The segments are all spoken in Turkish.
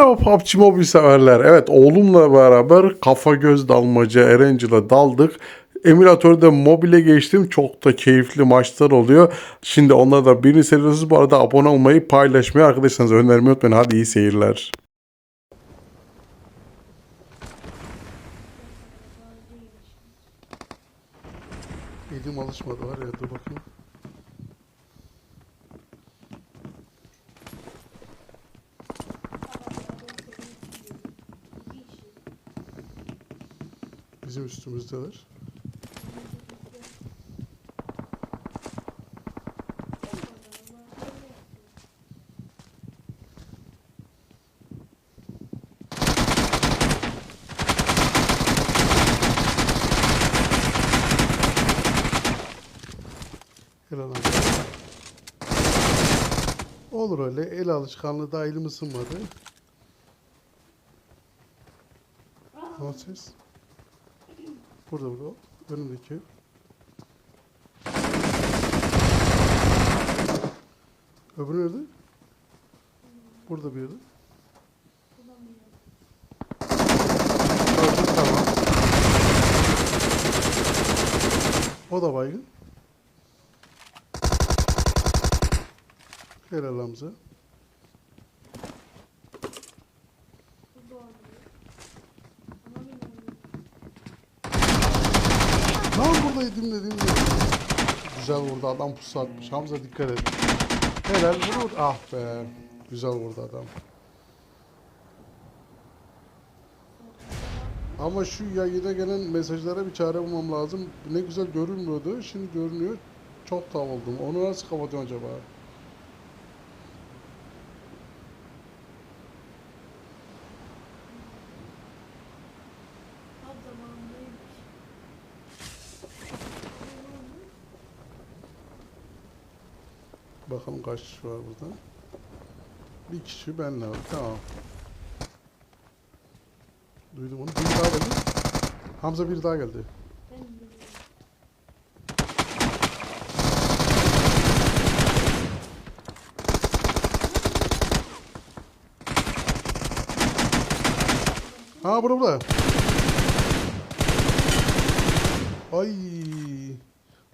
Merhaba PUBG Mobile severler. Evet oğlumla beraber kafa göz dalmaca Erangel'a daldık. Emülatörde mobile geçtim. Çok da keyifli maçlar oluyor. Şimdi onlara da birini seviyorsunuz. Bu arada abone olmayı, paylaşmayı arkadaşlarınıza önermeyi unutmayın. Hadi iyi seyirler. Elim alışmadı var ya dur bakayım. Üstümüzdeler. Helal. Olur öyle. El alışkanlığı daha elim ısınmadı. Ne ses? Burada burada. Önümdeki. Öbürü nerede? Burada bir yerde. Gördüm, tamam. O da baygın. Helal Hamza. Buradaydım dedim ya. Güzel vurdu adam pusu atmış. Hamza dikkat et. Helal vurur. Ah be. Güzel vurdu adam. Ama şu yayına gelen mesajlara bir çare bulmam lazım. Ne güzel görünmüyordu. Şimdi görünüyor. Çok tav oldum. Onu nasıl kapatıyorum acaba? Bakalım kaç kişi var burada. Bir kişi benle var. Tamam. Duydum onu. Bir daha geldi. Hamza bir daha geldi. Ha burada burada. Ay.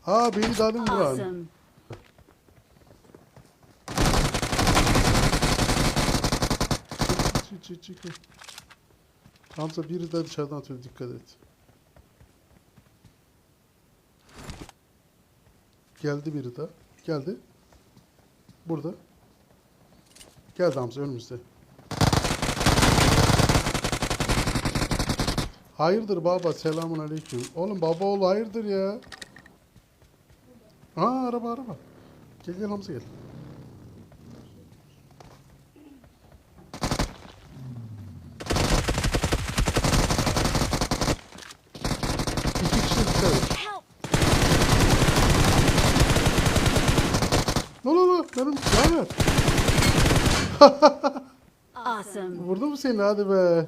Ha beni vuran. Awesome. Çık çık çık. Hamza biri de dışarıdan atıyor dikkat et. Geldi biri de. Geldi. Burada. Geldi Hamza önümüzde. Hayırdır baba selamun aleyküm. Oğlum baba oğlu hayırdır ya. Aa araba araba. Gel gel Hamza gel. İki kişi dikkat et. Help! No benim lanet. Awesome. Vurdu mu seni hadi be.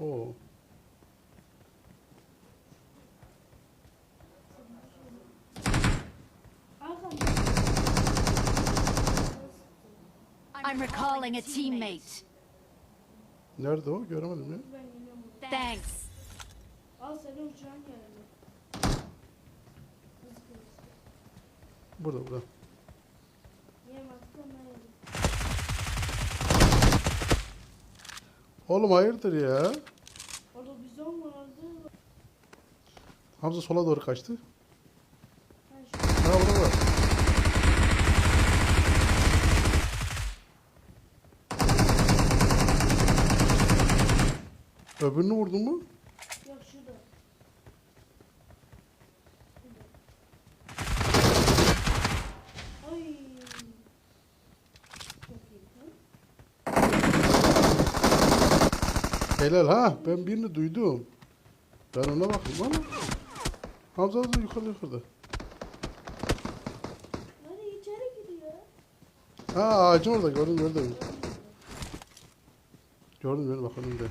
Oo. I'm recalling a teammate. Nerede o? Göremedim ya. Thanks. Al seni uçuran geldi. Burada burada. Oğlum hayırdır ya? Orada bizon vardı. Hamza sola doğru kaçtı. Ha burada var. Öbürünü vurdun mu? yok şurada. Ay. Helal ha. Ben birini duydum. Ben ona baktım ama. Hamza da yukarı yukarıda. Hadi içeri gidiyor. Ha ağacın orada gördüm gördüm. Gördüm gördüm bak önümde.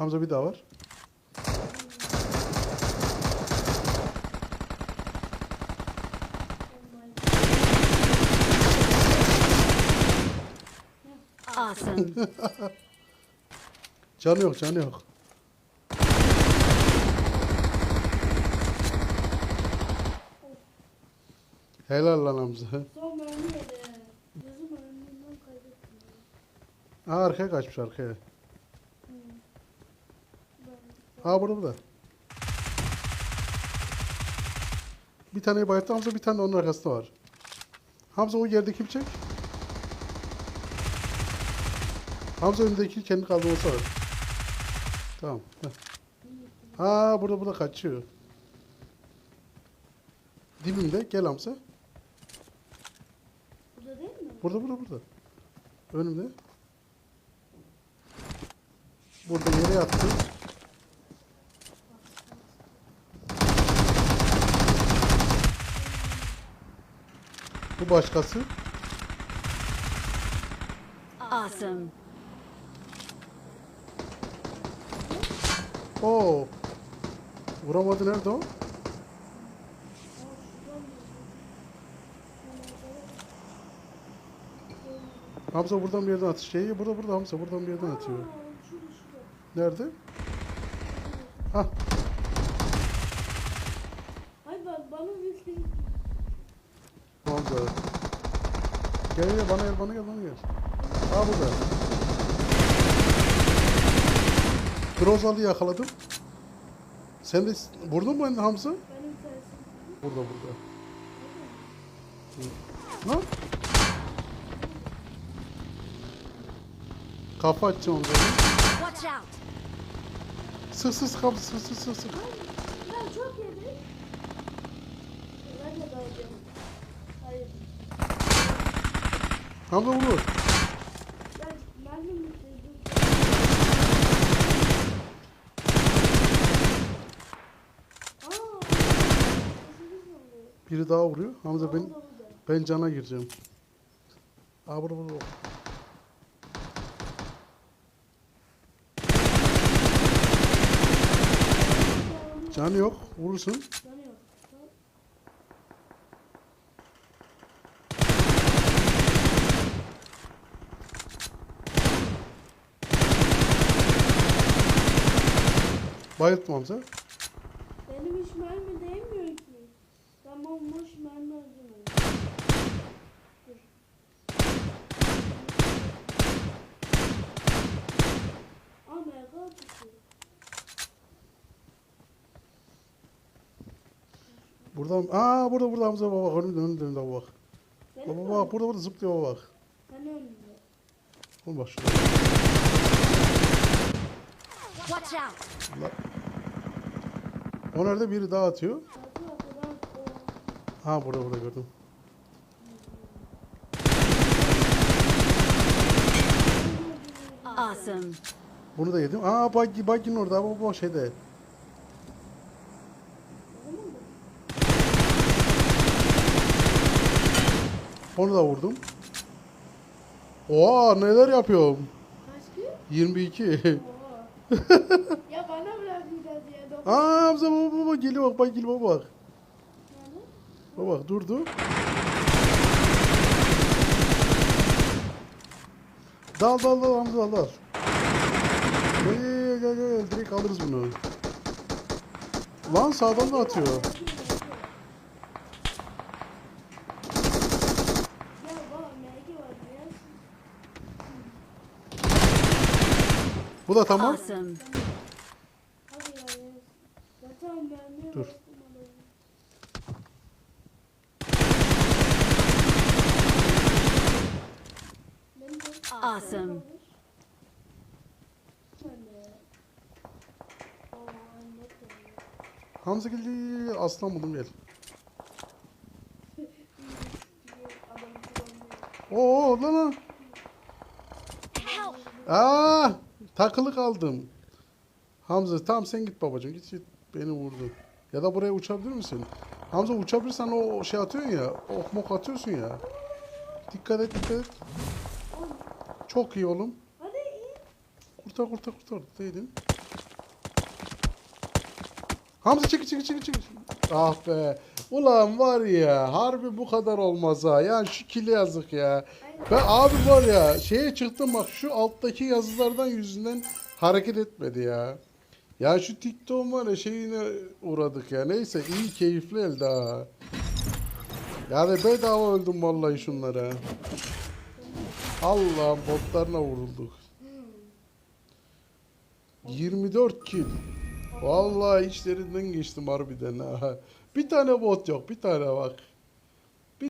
Hamza bir daha var. Awesome. Canı yok canı yok. Helal lan Hamza. Son mermi yedi. Gözüm önünden kaybettim. Ha arkaya kaçmış arkaya. Ha burada burada. Bir tane bayılttı Hamza bir tane de onun arkasında var. Hamza o yerde kim çek? Hamza önündeki kendi kaldırması var. Tamam. heh. Ha burada burada kaçıyor. Dibimde gel Hamza. burada değil mi? Burada burada burada. Önümde. Burada yere yattı. Bu başkası. Awesome. Oo. Vuramadı nerede o? Hamza buradan bir yerden atış. Şeyi burada burada Hamza buradan bir yerden atıyor. Nerede? Hah. Ay bak bana bir şey. Hamza. Gel gel bana gel bana gel bana gel. Aa burada. Grozalı'yı yakaladım. Sen de vurdun mu Hamza? Tersim. Burada burada. Lan. Kafa açacağım out. Sık sık sık Hamza, sık sık sık. Ya çok yedi. Ben de dalacağım. Hayır. Mi oluyor? Biri daha vuruyor. Hamza ben ben cana gireceğim. Aa burada burada. Canı yok. Vurursun. Bayılttım Hamza. Benim hiç mermi değmiyor ki. Ben bomboş mermi harcıyorum. Dur. Aa mega atışı. Burada aa burada burada Hamza baba bak önümde önümde önümde bak. Benim Baba bak burada burada zıplıyor baba bak. Ben önümde. Oğlum bak şurada. Watch out. Allah. O nerede biri daha atıyor. Ha burada burada gördüm. Awesome. Bunu da yedim. Aa buggy buggy'nin orada baba bak şeyde. Onu da vurdum. Oha neler yapıyorum. Kaç gün? 22. Oha. ya bana. Aa Hamza baba baba geliyor bak bak geliyor bak bak. Baba bak durdu. Dal dal dal Hamza dal dal. Gel gel gel direkt alırız bunu. Lan sağdan da atıyor. Baba. Bu da tamam. Awesome. Hadi ya. ya. Zaten mermi Dur. Awesome. Hamza geldi aslan buldum gel. Oo lan lan. Aa takılı kaldım. Hamza tamam sen git babacığım git git beni vurdu. Ya da buraya uçabilir misin? Hamza uçabilirsen o şey atıyorsun ya. Ok mok atıyorsun ya. Dikkat et dikkat et. Çok iyi oğlum. Kurtar kurtar kurtar. Değdin. Hamza çekil çekil çekil çekil. Ah be. Ulan var ya harbi bu kadar olmaz ha. Yani şu kili yazık ya. Ben abi var ya şeye çıktım bak şu alttaki yazılardan yüzünden hareket etmedi ya. Ya şu TikTok var ya şeyine uğradık ya. Neyse iyi keyifli elde ha. Yani bedava öldüm vallahi şunlara. Allah'ım botlarına vurulduk. 24 kill. Vallahi içlerinden geçtim harbiden ha. Bir tane bot yok bir tane bak.